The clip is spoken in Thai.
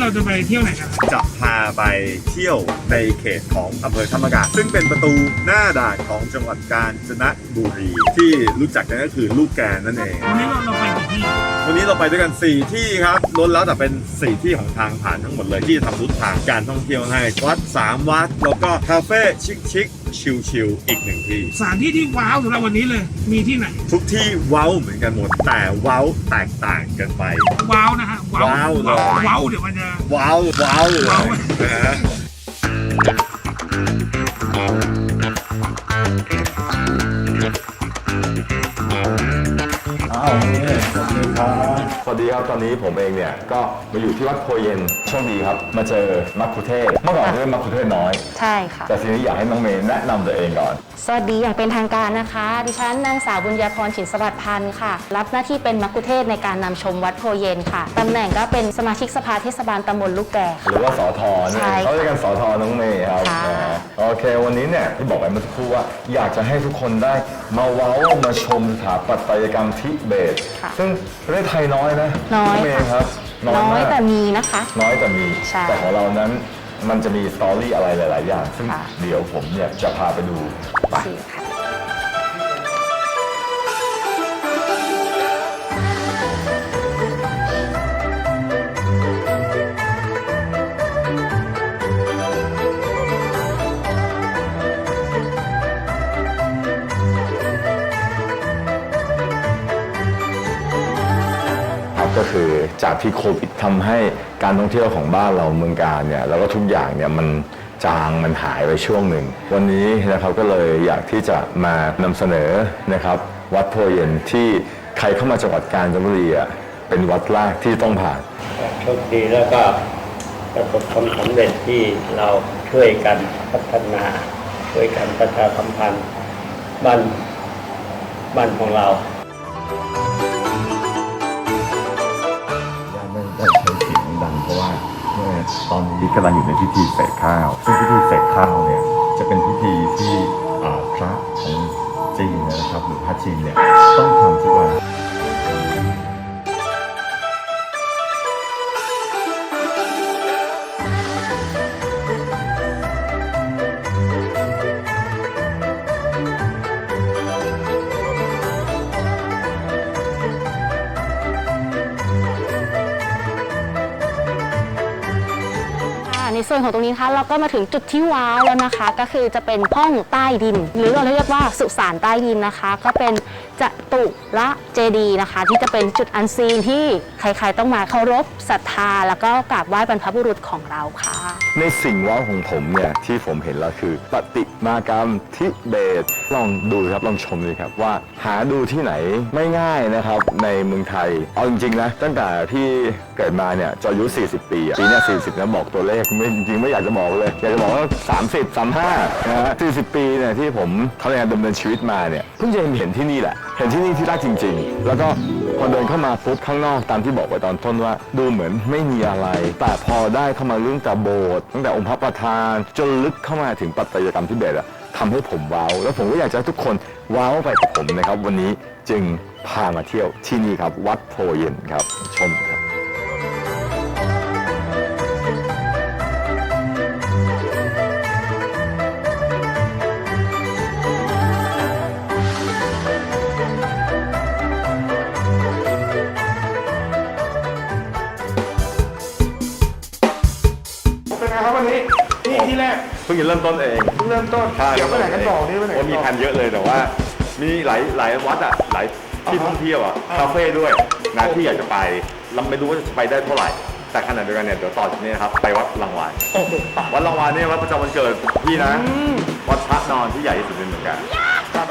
เราจะไปเที่ยวไหนกันครับจะพาไปเที่ยวในเขตของอำเภอธรรมกาซึ่งเป็นประตูหน้าด่านของจังหวัดกาญจนบุรี ที่รู้จักกันก็คือลูกแกนนั่นเอง วันนี้เราเราไปกี่ที่วันนี้เราไปด้วยกัน 4 ที่ครับล้วนแล้วแต่เป็น 4 ที่ของทางผ่านทั้งหมดเลยที่ทำรูททางการท่องเที่ยวให้วัด 3 วัด แล้วก็คาเฟ่ชิคชิค ชิลชิลๆอีกหนึ่งที่ สถานที่ที่ว้าวสำหรับวันนี้เลย มีที่ไหน ทุกที่เว้าเหมือนกันหมด แต่เว้าแตกต่างกันไป ว้าวนะฮะว้าวว้าวเลย ว้าวเดี๋ยวมันจะว้าวว้าวเลยว้าวนะฮะ ครับตอนนี้ผมเองเนี่ยก็มาอยู่ที่วัดโพเย็นโชคดีครับ มาเจอมัคคุเทศก์เมื่อก่อนเรียกมัคคุเทศก์น้อย ใช่ค่ะ แต่ทีนี้อยากให้น้องเมย์แนะนำตัวเองก่อน สวัสดีอย่างเป็นทางการนะคะ ดิฉันนางสาวบุญญาพรฉินสวัสดิ์พันธ์ค่ะ รับหน้าที่เป็นมักคุเทศก์ในการนำชมวัดโพเย็นค่ะตำแหน่งก็เป็นสมาชิกสภาเทศบาลตำบลลูกแก่หรือว่าสอทอเนี่ยใช่ค่ะเขาเรียกกันสอทอน้องเมย์ครับค่ะนะฮะโอเค วันนี้เนี่ยที่บอกไปเมื่อสักครู่ว่าอยากจะให้ทุกคนได้มาเว้ามาชมสถาปัตยกรรมทิเบต ซึ่งประเทศไทยน้อยนะน้อยงเมย์ค่ะครับน้อยน้อยมากแต่มีนะคะ น้อยแต่มี ใช่แต่ของเรานั้นมันจะมีสตอรี่อะไรหลาย ๆ อย่าง ซึ่งค่ะ เดี๋ยวผมเนี่ยจะพาไปดูไปโอเคค่ะ ก็คือจากที่โควิดทำให้การท่องเที่ยวของบ้านเราเมืองการเนี่ยแล้วก็ทุกอย่างเนี่ยมันจางมันหายไปช่วงหนึ่ง วันนี้นะครับก็เลยอยากที่จะมานำเสนอนะครับ วัดโพเย็นที่ใครเข้ามาจังหวัดกาญจนบุรีอะเป็นวัดแรกที่ต้องผ่านโชคดีแล้วก็ประสบความสำเร็จที่เราช่วยกันพัฒนาช่วยกันประชาสัมพันธ์บ้านบ้านของเรา ตอนนี้กำลังอยู่ในพิธีเสกข้าว ซึ่งพิธีเสกข้าวเนี่ย ในส่วนของตรงนี้นะคะเราก็มาถึงจุดที่ว้าวแล้วนะคะ ก็คือจะเป็นห้องใต้ดิน หรือเราเรียกว่าสุสานใต้ดินนะคะ ก็เป็นจตุระเจดีนะคะ ที่จะเป็นจุดอันซีนที่ใครๆต้องมาเคารพศรัทธา แล้วก็กราบไหว้บรรพบุรุษของเราค่ะ ในสิ่งว้าวของผมเนี่ยที่ผมเห็นแล้วคือปฏิมากรรมทิเบต ลองดูครับลองชมเลยครับว่าหาดูที่ไหนไม่ง่ายนะครับในเมืองไทย เอาจริงๆนะตั้งแต่ที่เกิดมาเนี่ยจะอายุ 40 ปีอะปีเนี้ย40นะบอกตัวเลขไม่จริงๆไม่อยากจะบอกเลย อยากจะบอกว่า30 35นะฮะ40 ปีเนี่ยที่ผมทำงานดำเนินชีวิตมาเนี่ยเพิ่งจะเห็นที่นี่แหละ เห็นที่นี่ที่แรกจริง ๆ แล้วก็พอเดินเข้ามาปุ๊บข้างนอกตามที่บอกไว้ตอนต้นว่า ดูเหมือนไม่มีอะไร แต่พอได้เข้ามาเรื่องแต่โบสถ์ตั้งแต่องค์พระประธานจนลึกเข้ามาถึงปัตยกรรมทิเบตอะ ทำให้ผมว้าวแล้วผมก็อยากจะให้ทุกคนว้าวไปกับผมนะครับ วันนี้จึงพามาเที่ยวที่นี่ครับ วัดโพเย็นครับชม กเพิ่งจะเริ่มต้นเองเริ่มต้นเดี๋ยวไปไหนกันต่อนี่ไปไหนโอ้กันมีต่อ แผนเยอะเลยแต่ว่า มีหลายหลายวัดอะหลายที่ท่องเที่ยวอะอ่าคาเฟ่ด้วยนะที่อยากจะไปเราไม่รู้ว่าจะไปได้เท่าไหร่ แต่ขณะเดียวกันเนี่ยเดี๋ยวต่อจากนี้นะครับไปวัดลังวานโอ้โหปะวัดลังวานเนี่ยวัดประจำวันเกิดพี่นะวัดพระนอนที่ใหญ่ที่สุดในเมืองกาญ ครับ